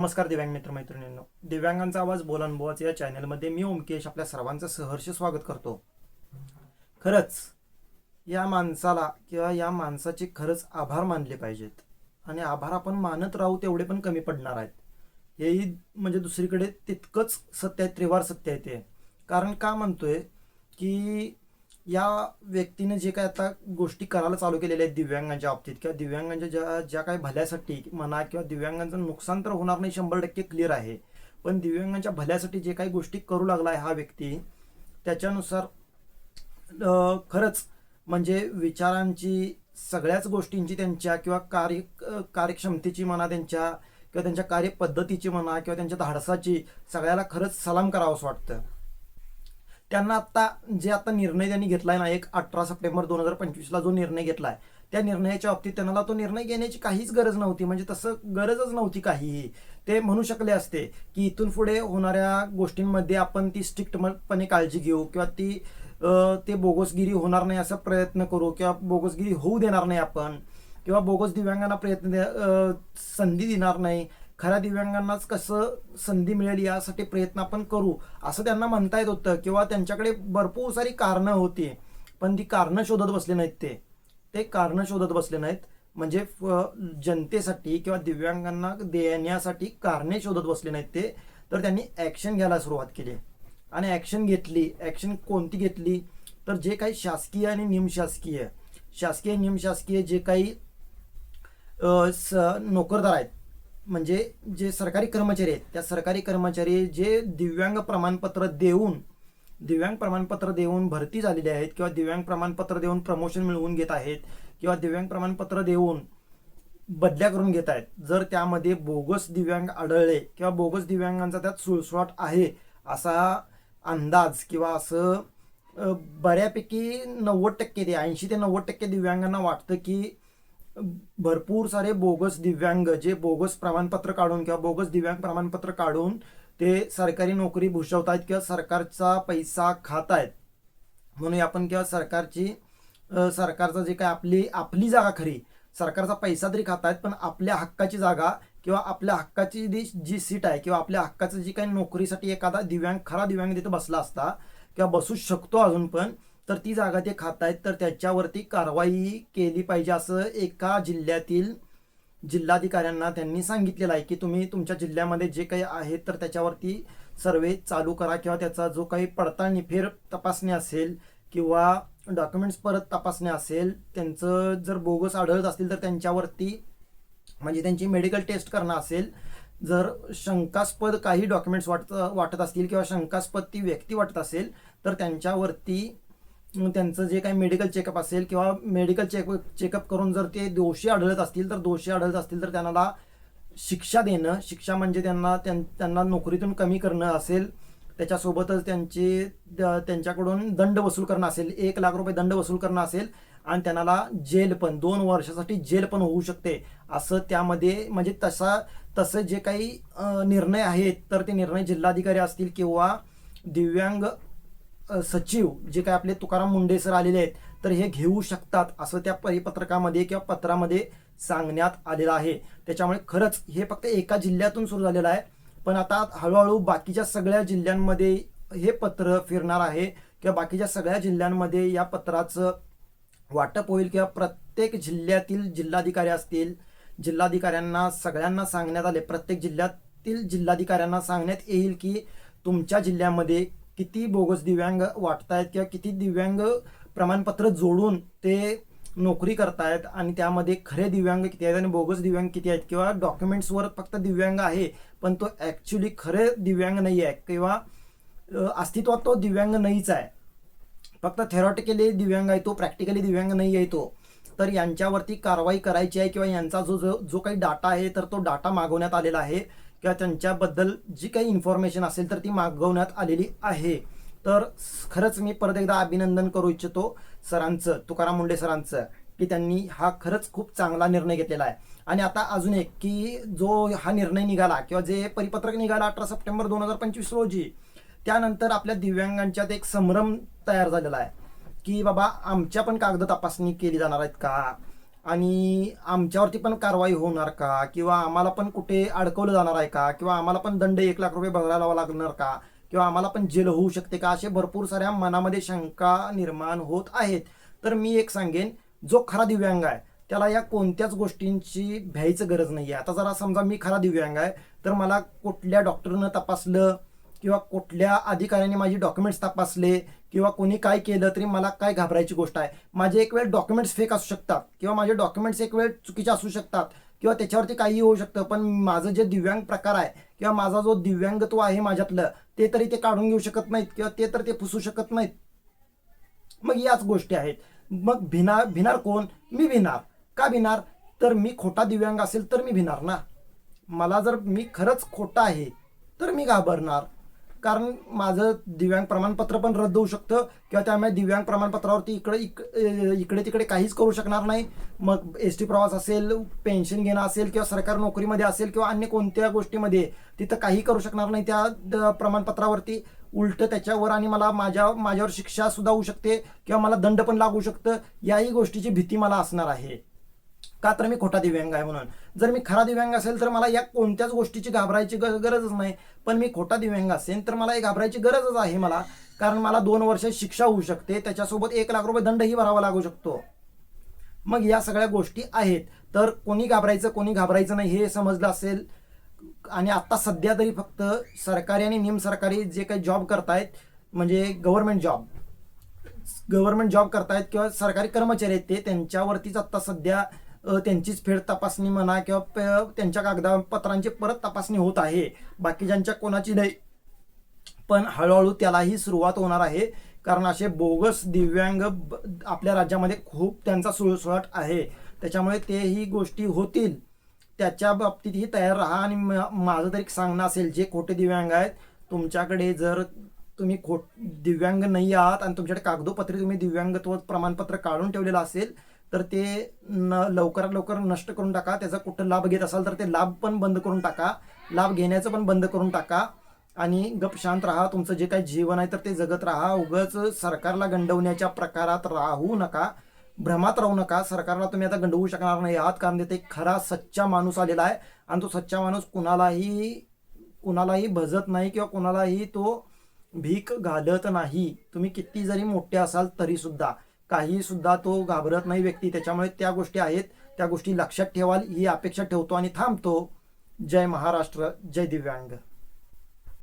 नमस्कार दिव्यांग मित्र मैत्रिणींनो दिव्यांगांचा आवाज बोलन बोवाच या चॅनलमध्ये मी ओमकेश आपल्या सर्वांचं सहर्ष स्वागत करतो. खरंच या माणसाला किंवा या माणसाचे खरंच आभार मानले पाहिजेत. आणि आभार आपण मानत राहू तेवढे पण कमी पडणार आहेत. हेही म्हणजे दुसरीकडे तितकंच सत्य आहे त्रिवार सत्य आहे ते. कारण का म्हणतोय की या व्यक्तीने जे काय आता गोष्टी करायला चालू केलेल्या आहेत दिव्यांगांच्या बाबतीत किंवा दिव्यांगांच्या ज्या ज्या काही भल्यासाठी म्हणा किंवा दिव्यांगांचं नुकसान तर होणार नाही शंभर टक्के क्लिअर आहे. पण दिव्यांगांच्या भल्यासाठी जे काही गोष्टी करू लागला आहे हा व्यक्ती त्याच्यानुसार खरंच म्हणजे विचारांची सगळ्याच गोष्टींची त्यांच्या किंवा कार्य कार्यक्षमतेची म्हणा त्यांच्या किंवा त्यांच्या कार्यपद्धतीची म्हणा किंवा त्यांच्या धाडसाची सगळ्याला खरंच सलाम करावंसं वाटतं. त्यांना आता जे आता निर्णय त्यांनी घेतलाय ना एक अठरा सप्टेंबर दोन हजार पंचवीसला जो निर्णय घेतलाय त्या निर्णयाच्या बाबतीत त्यांना तो निर्णय घेण्याची काहीच गरज नव्हती. म्हणजे तसं गरजच नव्हती काहीही. ते म्हणू शकले असते की इथून पुढे होणाऱ्या गोष्टींमध्ये आपण ती स्ट्रिक्टपणे काळजी घेऊ किंवा ती ते बोगसगिरी होणार नाही असा प्रयत्न करू किंवा बोगसगिरी होऊ देणार नाही आपण किंवा बोगस दिव्यांगांना प्रयत्न द्या- संधी देणार नाही. खऱ्या दिव्यांगांनाच कसं संधी मिळेल यासाठी प्रयत्न आपण करू असं त्यांना म्हणता येत होतं किंवा त्यांच्याकडे भरपूर सारी कारणं होती पण ती कारणं शोधत बसले नाहीत ते. ते कारणं शोधत बसले नाहीत म्हणजे फ- जनतेसाठी किंवा दिव्यांगांना देण्यासाठी कारणे शोधत बसले नाहीत ते. तर त्यांनी ॲक्शन घ्यायला सुरुवात केली. आणि ॲक्शन घेतली ॲक्शन कोणती घेतली? तर जे काही शासकीय आणि निमशासकीय. शासकीय निमशासकीय जे काही स नोकरदार आहेत म्हणजे जे सरकारी कर्मचारी आहेत त्या सरकारी कर्मचारी जे दिव्यांग प्रमाणपत्र देऊन दिव्यांग प्रमाणपत्र देऊन भरती झालेले आहेत किंवा दिव्यांग प्रमाणपत्र देऊन प्रमोशन मिळवून घेत आहेत किंवा दिव्यांग प्रमाणपत्र देऊन बदल्या करून घेत आहेत जर त्यामध्ये बोगस दिव्यांग आढळले किंवा बोगस दिव्यांगांचा त्यात सुळसुळाट आहे असा अंदाज किंवा असं बऱ्यापैकी नव्वद टक्के ते ऐंशी ते नव्वद टक्के दिव्यांगांना वाटतं की भरपूर सारे बोगस दिव्यांग जे बोगस प्रमाणपत्र काढून किंवा बोगस दिव्यांग प्रमाणपत्र काढून ते सरकारी नोकरी भूषवत आहेत किंवा सरकारचा पैसा खात आहेत म्हणून आपण किंवा सरकारची सरकारचा सरकारचं जे काय आपली आपली जागा खरी सरकारचा पैसा तरी खात आहेत पण आपल्या हक्काची जागा किंवा आपल्या हक्काची जी जी सीट आहे किंवा आपल्या हक्काचं जी काही नोकरीसाठी एखादा दिव्यांग खरा दिव्यांग तिथे बसला असता किंवा बसू शकतो अजून पण तर ती जागा ते खात आहेत तर त्याच्यावरती कारवाई केली पाहिजे असं एका जिल्ह्यातील जिल्हाधिकाऱ्यांना त्यांनी सांगितलेलं आहे की तुम्ही तुमच्या जिल्ह्यामध्ये जे काही आहे तर त्याच्यावरती सर्वे चालू करा किंवा त्याचा जो काही पडताळणी फेर तपासणी असेल किंवा डॉक्युमेंट्स परत तपासणी असेल त्यांचं जर बोगस आढळत असतील तर त्यांच्यावरती म्हणजे त्यांची मेडिकल टेस्ट करणं असेल जर शंकास्पद काही डॉक्युमेंट्स वाटत वाटत असतील किंवा शंकास्पद ती व्यक्ती वाटत असेल तर त्यांच्यावरती त्यांचं जे काही मेडिकल चेकअप असेल किंवा मेडिकल चेक चेकअप करून जर ते दोषी आढळत असतील तर दोषी आढळत असतील तर त्यांना शिक्षा देणं शिक्षा म्हणजे त्यांना त्यां- त्यांना नोकरीतून कमी करणं असेल त्याच्यासोबतच त्यांचे द- त्यांच्याकडून दंड वसूल करणं असेल एक लाख रुपये दंड वसूल करणं असेल आणि त्यांना जेल पण दोन वर्षासाठी जेल पण होऊ शकते. असं त्यामध्ये म्हणजे तसा तसं जे काही निर्णय आहेत तर ते निर्णय जिल्हाधिकारी असतील किंवा दिव्यांग सचिव जे काय आपले तुकाराम मुंडे सर आलेले आहेत तर हे घेऊ शकतात असं त्या परिपत्रकामध्ये किंवा पत्रामध्ये सांगण्यात आलेलं आहे. त्याच्यामुळे खरंच हे फक्त एका जिल्ह्यातून सुरू झालेलं आहे. पण आता हळूहळू बाकीच्या सगळ्या जिल्ह्यांमध्ये हे पत्र फिरणार आहे किंवा बाकीच्या सगळ्या जिल्ह्यांमध्ये या पत्राचं वाटप होईल किंवा प्रत्येक जिल्ह्यातील जिल्हाधिकारी असतील जिल्हाधिकाऱ्यांना सगळ्यांना सांगण्यात आले प्रत्येक जिल्ह्यातील जिल्हाधिकाऱ्यांना सांगण्यात येईल की तुमच्या जिल्ह्यामध्ये किती बोगस दिव्यांग वाटतायत किंवा किती दिव्यांग प्रमाणपत्र जोडून ते नोकरी करतायत आणि त्यामध्ये खरे दिव्यांग किती आहेत आणि बोगस दिव्यांग किती आहेत किंवा डॉक्युमेंट्सवर फक्त दिव्यांग आहे पण तो ॲक्च्युली खरे दिव्यांग नाही आहे किंवा अस्तित्वात तो दिव्यांग नाहीच आहे. फक्त थेरॉटिकली दिव्यांग आहे तो प्रॅक्टिकली दिव्यांग नाही आहे तो. तर यांच्यावरती कारवाई करायची आहे किंवा यांचा जो जो जो काही डाटा आहे तर तो डाटा मागवण्यात आलेला आहे. किंवा त्यांच्याबद्दल जी काही इन्फॉर्मेशन असेल तर ती मागवण्यात आलेली आहे. तर खरंच मी परत एकदा अभिनंदन करू इच्छितो सरांचं तुकाराम मुंडे सरांचं की त्यांनी हा खरंच खूप चांगला निर्णय घेतलेला आहे. आणि आता अजून एक की जो हा निर्णय निघाला किंवा जे परिपत्रक निघाला अठरा सप्टेंबर दोन हजार पंचवीस रोजी त्यानंतर आपल्या दिव्यांगांच्यात एक संभ्रम तयार झालेला आहे की बाबा आमच्या पण कागद तपासणी केली जाणार आहेत का? आणि आमच्यावरती पण कारवाई होणार का? किंवा आम्हाला पण कुठे अडकवलं जाणार आहे का? किंवा आम्हाला पण दंड एक लाख रुपये भरायला लागणार का? किंवा आम्हाला पण जेल होऊ शकते का? असे भरपूर साऱ्या मनामध्ये शंका निर्माण होत आहेत. तर मी एक सांगेन जो खरा दिव्यांग आहे त्याला या कोणत्याच गोष्टींची भ्यायचं गरज नाही आहे आता जरा समजा मी खरा दिव्यांग आहे तर मला कुठल्या डॉक्टरनं तपासलं किंवा कुठल्या अधिकाऱ्याने माझी डॉक्युमेंट्स तपासले किंवा कोणी काय केलं तरी मला काय घाबरायची गोष्ट आहे? माझे एक वेळ डॉक्युमेंट्स फेक असू शकतात किंवा माझे डॉक्युमेंट्स एक वेळ चुकीचे असू शकतात किंवा त्याच्यावरती काहीही होऊ शकतं पण माझं जे दिव्यांग प्रकार आहे किंवा माझा जो दिव्यांगत्व आहे माझ्यातलं ते तरी ते काढून घेऊ शकत नाहीत किंवा ते तर ते पुसू शकत नाहीत. मग याच गोष्टी आहेत. मग भिनार भिणार कोण? मी भिणार. का भिणार? तर मी खोटा दिव्यांग असेल तर मी भिणार ना? मला जर मी खरंच खोटा आहे तर मी घाबरणार. कारण माझं दिव्यांग प्रमाणपत्र पण रद्द होऊ शकतं किंवा त्यामुळे दिव्यांग प्रमाणपत्रावरती इकडे इक- इकडे तिकडे काहीच करू शकणार नाही. मग एस टी प्रवास असेल पेन्शन घेणं असेल किंवा सरकारी नोकरीमध्ये असेल किंवा अन्य कोणत्या गोष्टीमध्ये तिथं काही करू शकणार नाही. त्या द- प्रमाणपत्रावरती उलट त्याच्यावर आणि मला माझ्या माझ्यावर शिक्षा सुद्धा होऊ शकते किंवा मला दंड पण लागू शकतं. याही गोष्टीची भीती मला असणार आहे. का तर मी खोटा दिव्यांग आहे म्हणून. जर मी खरा दिव्यांग असेल तर मला या कोणत्याच गोष्टीची घाबरायची ग- गरजच नाही. पण मी खोटा दिव्यांग असेल तर मला हे घाबरायची गरजच आहे मला. कारण मला दोन वर्ष शिक्षा होऊ शकते. त्याच्यासोबत एक लाख रुपये दंडही भरावा लागू शकतो. मग या सगळ्या गोष्टी आहेत. तर कोणी घाबरायचं कोणी घाबरायचं नाही हे समजलं असेल. आणि आता सध्या तरी फक्त सरकारी आणि निम सरकारी जे काही जॉब करतायत म्हणजे गव्हर्नमेंट जॉब गव्हर्नमेंट जॉब करतायत किंवा सरकारी कर्मचारी आहेत ते त्यांच्यावरतीच आता सध्या त्यांचीच फेड तपासणी म्हणा किंवा प- त्यांच्या कागदपत्रांची परत तपासणी होत आहे. बाकीच्यांच्या कोणाची नाही. पण हळूहळू त्यालाही सुरुवात होणार आहे. कारण असे बोगस दिव्यांग ब- आपल्या राज्यामध्ये खूप त्यांचा सुळसुळाट आहे. त्याच्यामुळे तेही गोष्टी होतील. त्याच्या बाबतीतही तयार राहा आणि म- माझं तरी सांगणं असेल जे खोटे दिव्यांग आहेत तुमच्याकडे जर तुम्ही खोट दिव्यांग नाही आहात आणि तुमच्याकडे कागदोपत्री तुम्ही दिव्यांगत्व प्रमाणपत्र काढून ठेवलेलं असेल तर ते न लवकरात लवकर नष्ट करून टाका. त्याचा कुठं लाभ घेत असाल तर ते लाभ पण बंद करून टाका. लाभ घेण्याचं पण बंद करून टाका. आणि गप शांत राहा. तुमचं जे काही जीवन आहे तर ते जगत राहा. उगाच सरकारला गंडवण्याच्या प्रकारात राहू नका. भ्रमात राहू नका. सरकारला तुम्ही आता गंडवू शकणार नाही. आहात कारण तिथे एक खरा सच्चा माणूस आलेला आहे. आणि तो सच्चा माणूस कुणालाही कुणालाही भजत नाही किंवा कुणालाही तो भीक घालत नाही. तुम्ही किती जरी मोठे असाल तरी सुद्धा काही सुद्धा तो घाबरत नाही व्यक्ती. त्याच्यामुळे त्या गोष्टी आहेत. त्या गोष्टी लक्षात ठेवाल. ही अपेक्षा ठेवतो आणि थांबतो. जय महाराष्ट्र. जय दिव्यांग.